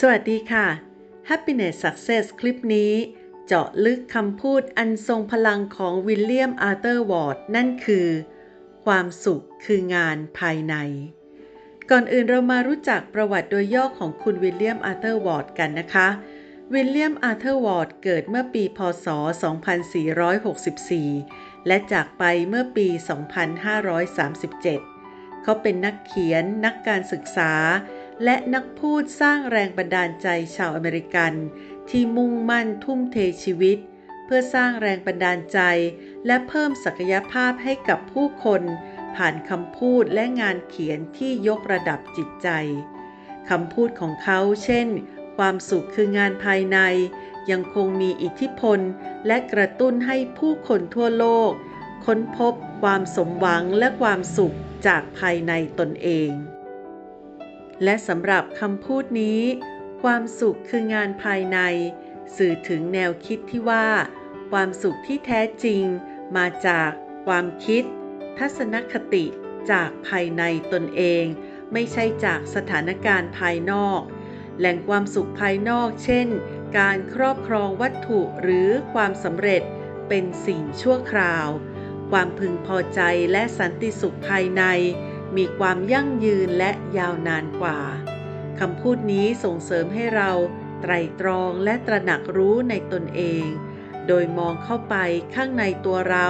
สวัสดีค่ะ Happiness Success คลิปนี้ เจาะลึกคำพูดอันทรงพลังของวิลเลียมอาร์เธอร์วอร์ดนั่นคือ ความสุขคืองานภายใน ก่อนอื่นเรามารู้จักประวัติโดยย่อของคุณวิลเลียมอาร์เธอร์วอร์ดกันนะคะ วิลเลียมอาร์เธอร์วอร์ดเกิดเมื่อปี พศ 2464 และจากไปเมื่อปี 2537 เขาเป็นนักเขียน นักการศึกษา และนักพูดสร้างแรงบันดาลใจชาวอเมริกัน ที่มุ่งมั่นทุ่มเทชีวิต เพื่อสร้างแรงบันดาลใจ และเพิ่มศักยภาพให้กับผู้คน ผ่านคำพูดและงานเขียนที่ยกระดับจิตใจคำพูดของเขาเช่น ความสุขคืองานภายใน ยังคงมีอิทธิพล และกระตุ้นให้ผู้คนทั่วโลก ค้นพบความสมหวังและความสุขจากภายในตนเอง และสำหรับคำพูดนี้ ความสุขคืองานภายใน สื่อถึงแนวคิดที่ว่า ความสุขที่แท้จริง มาจากความคิด ทัศนคติจากภายในตนเอง ไม่ใช่จากสถานการณ์ภายนอก แหล่งความสุขภายนอก เช่น การครอบครองวัตถุหรือความสำเร็จเป็นสิ่งชั่วคราว ความพึงพอใจและสันติสุขภายใน มีความยั่งยืนและยาวนานกว่าคำพูดนี้ส่งเสริมให้เราไตรตรองและตระหนักรู้ในตนเอง โดยมองเข้าไปข้างในตัวเรา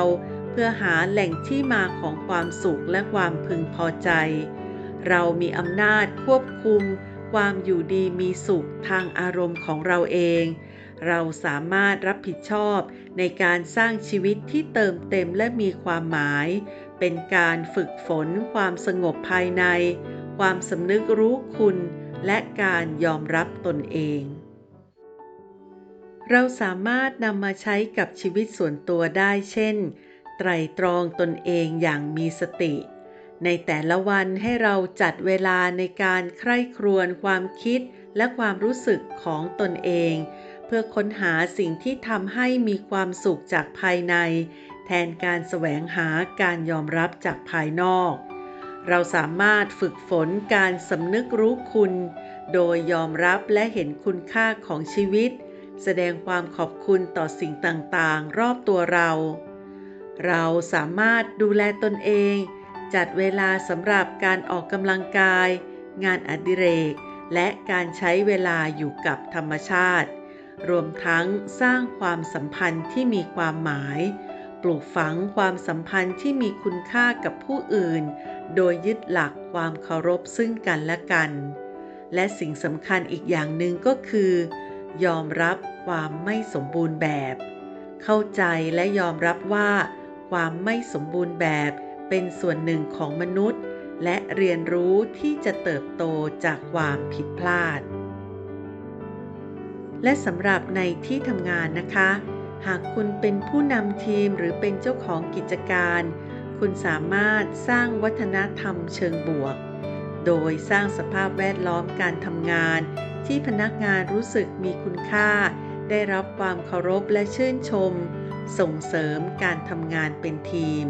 เพื่อหาแหล่งที่มาของความสุขและความพึงพอใจ เรามีอำนาจควบคุม ความอยู่ดีมีสุขทางอารมณ์ของเราเอง เราสามารถรับผิดชอบในการสร้างชีวิตที่เติมเต็มและมีความหมาย เป็นการฝึกฝนความสงบภายใน ความสำนึกรู้คุณ และการยอมรับตนเอง เราสามารถนำมาใช้กับชีวิตส่วนตัวได้เช่น ไตรตรองตนเองอย่างมีสติ ในแต่ละวันให้เราจัดเวลาในการใคร่ครวญความคิดและความรู้สึกของตนเอง เพื่อค้นหาสิ่งที่ทำให้มีความสุขจากภายใน แทนการแสวงหาการยอมรับจากภายนอก เราสามารถฝึกฝนการสำนึกรู้คุณ โดยยอมรับและเห็นคุณค่าของชีวิต แสดงความขอบคุณต่อสิ่งต่างๆ รอบตัวเรา เราสามารถดูแลตนเอง จัดเวลาสำหรับการออกกำลังกาย งานอดิเรก และการใช้เวลาอยู่กับธรรมชาติ รวมทั้งสร้างความสัมพันธ์ที่มีความหมาย ปลูกฝังความสัมพันธ์ที่มีคุณค่ากับผู้อื่น โดยยึดหลักความเคารพซึ่งกันและกัน และสิ่งสำคัญอีกอย่างหนึ่งก็คือ ยอมรับความไม่สมบูรณ์แบบ เข้าใจและยอมรับว่า ความไม่สมบูรณ์แบบเป็นส่วนหนึ่งของมนุษย์ และเรียนรู้ที่จะเติบโตจากความผิดพลาด และสำหรับในที่ทำงานนะคะ หากคุณเป็นผู้นำทีมหรือเป็นเจ้าของกิจการ คุณสามารถสร้างวัฒนธรรมเชิงบวก โดยสร้างสภาพแวดล้อมการทำงาน ที่พนักงานรู้สึกมีคุณค่า ได้รับความเคารพและชื่นชม ส่งเสริมการทำงานเป็นทีม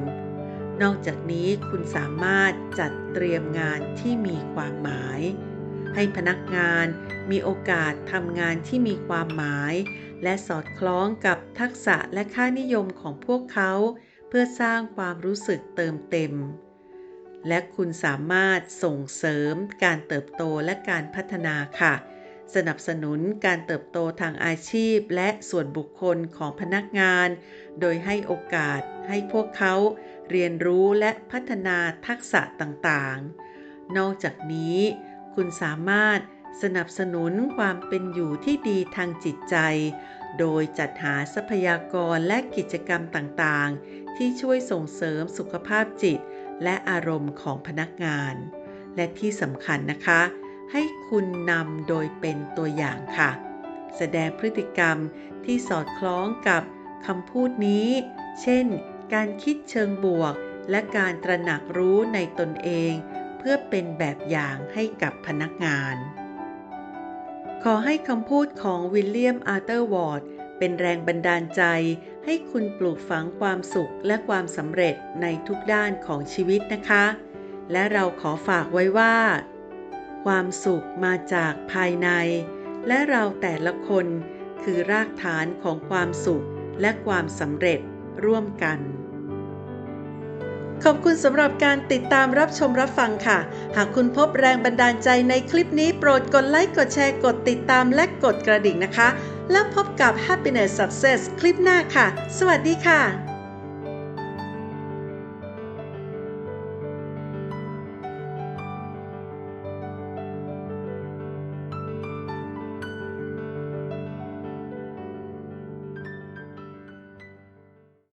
นอกจากนี้คุณสามารถจัดเตรียมงานที่มีความหมาย ให้พนักงานมีโอกาสทำงานที่มีความหมาย และสอดคล้องกับทักษะและค่านิยมของพวกเขา เพื่อสร้างความรู้สึกเติมเต็ม และคุณสามารถส่งเสริมการเติบโตและการพัฒนาค่ะ สนับสนุนการเติบโตทางอาชีพและส่วนบุคคลของพนักงาน โดยให้โอกาสให้พวกเขาเรียนรู้และพัฒนาทักษะต่างๆ นอกจากนี้ คุณสามารถสนับสนุนความเป็นอยู่ที่ดีทางจิตใจ โดยจัดหาทรัพยากรและกิจกรรมต่างๆ ที่ช่วยส่งเสริมสุขภาพจิต และอารมณ์ของพนักงาน และที่สำคัญนะคะ ให้คุณนำโดยเป็นตัวอย่างค่ะ แสดงพฤติกรรมที่สอดคล้องกับคำพูดนี้ เช่น การคิดเชิงบวก และการตระหนักรู้ในตนเอง พื่อเป็นแบบอย่างให้กับพนักงาน ขอให้คำพูดของวิลเลียมอาร์เตอร์วอร์ดเป็นแรงบันดาลใจ ให้คุณปลูกฝังความสุขและความสำเร็จในทุกด้านของชีวิตนะคะ และเราขอฝากไว้ว่า ความสุขมาจากภายใน และเราแต่ละคนคือรากฐานของความสุขและความสำเร็จร่วมกัน ขอบคุณสำหรับการติดตามรับชมรับฟังค่ะ หากคุณพบแรงบันดาลใจในคลิปนี้โปรดกดไลค์ กดแชร์ กดติดตามและกดกระดิ่งนะคะ แล้วพบกับ Happiness Success คลิปหน้าค่ะ สวัสดีค่ะ